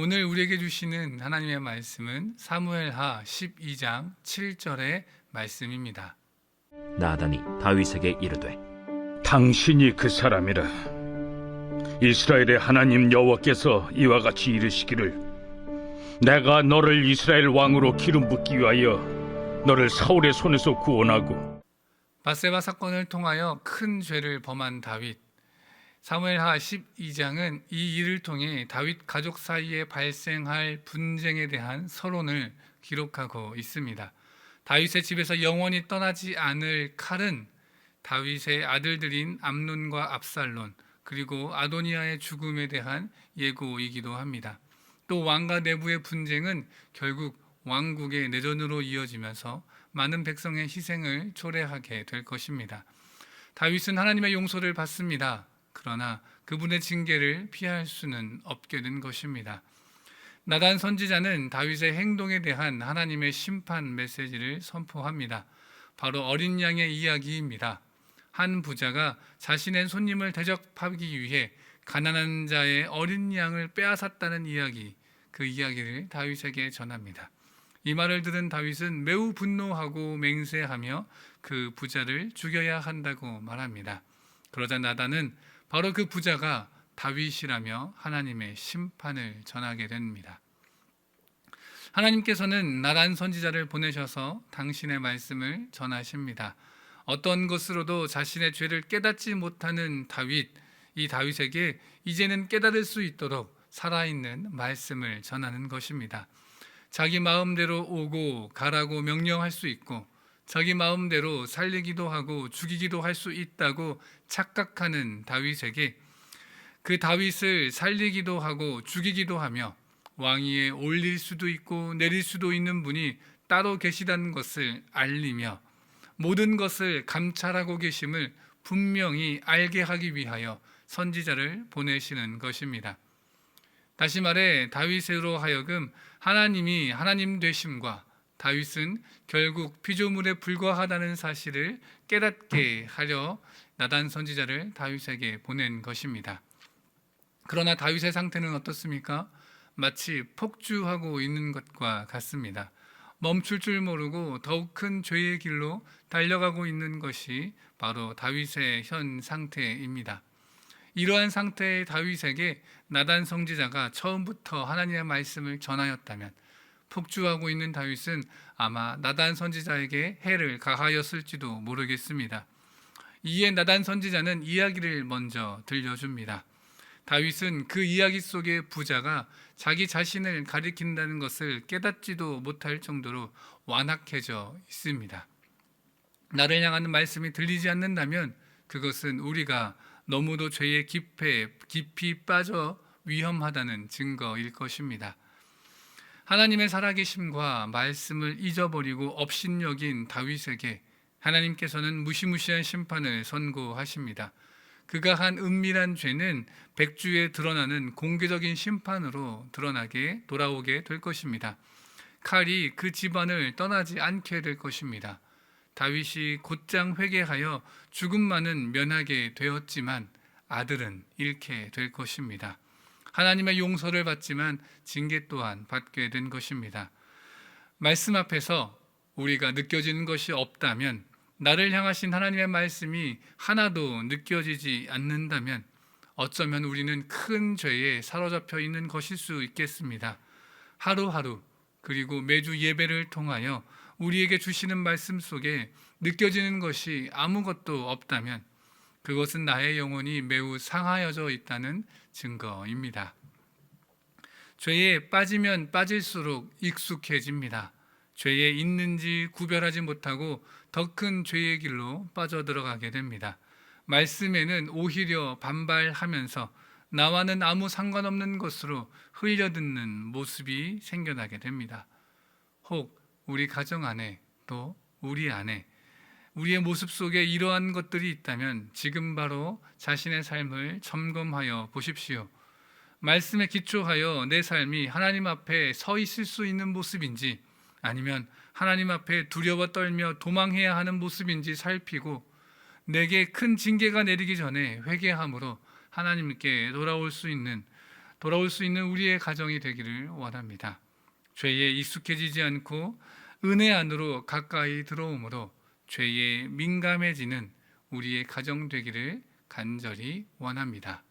오늘 우리에게 주시는 하나님의 말씀은 사무엘하 12장 7절의 말씀입니다. 나단이 다윗에게 이르되 당신이 그 사람이라 이스라엘의 하나님 여호와께서 이와 같이 이르시기를 내가 너를 이스라엘 왕으로 기름 붓기 위하여 너를 사울의 손에서 구원하고 바세바 사건을 통하여 큰 죄를 범한 다윗. 사무엘하 12장은 이 일을 통해 다윗 가족 사이에 발생할 분쟁에 대한 서론을 기록하고 있습니다. 다윗의 집에서 영원히 떠나지 않을 칼은 다윗의 아들들인 암논과 압살론 그리고 아도니아의 죽음에 대한 예고이기도 합니다. 또 왕과 내부의 분쟁은 결국 왕국의 내전으로 이어지면서 많은 백성의 희생을 초래하게 될 것입니다. 다윗은 하나님의 용서를 받습니다. 그러나 그분의 징계를 피할 수는 없게 된 것입니다. 나단 선지자는 다윗의 행동에 대한 하나님의 심판 메시지를 선포합니다. 바로 어린 양의 이야기입니다. 한 부자가 자신의 손님을 대접하기 위해 가난한 자의 어린 양을 빼앗았다는 이야기, 그 이야기를 다윗에게 전합니다. 이 말을 들은 다윗은 매우 분노하고 맹세하며 그 부자를 죽여야 한다고 말합니다. 그러자 나단은 바로 그 부자가 다윗이라며 하나님의 심판을 전하게 됩니다. 하나님께서는 나단 선지자를 보내셔서 당신의 말씀을 전하십니다. 어떤 것으로도 자신의 죄를 깨닫지 못하는 다윗, 이 다윗에게 이제는 깨달을 수 있도록 살아있는 말씀을 전하는 것입니다. 자기 마음대로 오고 가라고 명령할 수 있고 자기 마음대로 살리기도 하고 죽이기도 할 수 있다고 착각하는 다윗에게 그 다윗을 살리기도 하고 죽이기도 하며 왕위에 올릴 수도 있고 내릴 수도 있는 분이 따로 계시다는 것을 알리며 모든 것을 감찰하고 계심을 분명히 알게 하기 위하여 선지자를 보내시는 것입니다. 다시 말해 다윗으로 하여금 하나님이 하나님 되심과 다윗은 결국 피조물에 불과하다는 사실을 깨닫게 하려 나단 선지자를 다윗에게 보낸 것입니다. 그러나 다윗의 상태는 어떻습니까? 마치 폭주하고 있는 것과 같습니다. 멈출 줄 모르고 더욱 큰 죄의 길로 달려가고 있는 것이 바로 다윗의 현 상태입니다. 이러한 상태의 다윗에게 나단 성지자가 처음부터 하나님의 말씀을 전하였다면 폭주하고 있는 다윗은 아마 나단 선지자에게 해를 가하였을지도 모르겠습니다. 이에 나단 선지자는 이야기를 먼저 들려줍니다. 다윗은 그 이야기 속의 부자가 자기 자신을 가리킨다는 것을 깨닫지도 못할 정도로 완악해져 있습니다. 나를 향하는 말씀이 들리지 않는다면 그것은 우리가 너무도 죄의 깊이 빠져 위험하다는 증거일 것입니다. 하나님의 살아계심과 말씀을 잊어버리고 업신여긴 다윗에게 하나님께서는 무시무시한 심판을 선고하십니다. 그가 한 은밀한 죄는 백주에 드러나는 공개적인 심판으로 드러나게 돌아오게 될 것입니다. 칼이 그 집안을 떠나지 않게 될 것입니다. 다윗이 곧장 회개하여 죽음만은 면하게 되었지만 아들은 잃게 될 것입니다. 하나님의 용서를 받지만 징계 또한 받게 된 것입니다. 말씀 앞에서 우리가 느껴지는 것이 없다면 나를 향하신 하나님의 말씀이 하나도 느껴지지 않는다면 어쩌면 우리는 큰 죄에 사로잡혀 있는 것일 수 있겠습니다. 하루하루 그리고 매주 예배를 통하여 우리에게 주시는 말씀 속에 느껴지는 것이 아무것도 없다면 그것은 나의 영혼이 매우 상하여져 있다는 증거입니다. 죄에 빠지면 빠질수록 익숙해집니다. 죄에 있는지 구별하지 못하고 더 큰 죄의 길로 빠져들어가게 됩니다. 말씀에는 오히려 반발하면서 나와는 아무 상관없는 것으로 흘려듣는 모습이 생겨나게 됩니다. 혹 우리 가정 안에 또 우리 안에 우리의 모습 속에 이러한 것들이 있다면 지금 바로 자신의 삶을 점검하여 보십시오. 말씀에 기초하여 내 삶이 하나님 앞에 서 있을 수 있는 모습인지 아니면 하나님 앞에 두려워 떨며 도망해야 하는 모습인지 살피고 내게 큰 징계가 내리기 전에 회개함으로 하나님께 돌아올 수 있는 돌아올 수 있는 우리의 가정이 되기를 원합니다. 죄에 익숙해지지 않고 은혜 안으로 가까이 들어오므로 죄에 민감해지는 우리의 가정 되기를 간절히 원합니다.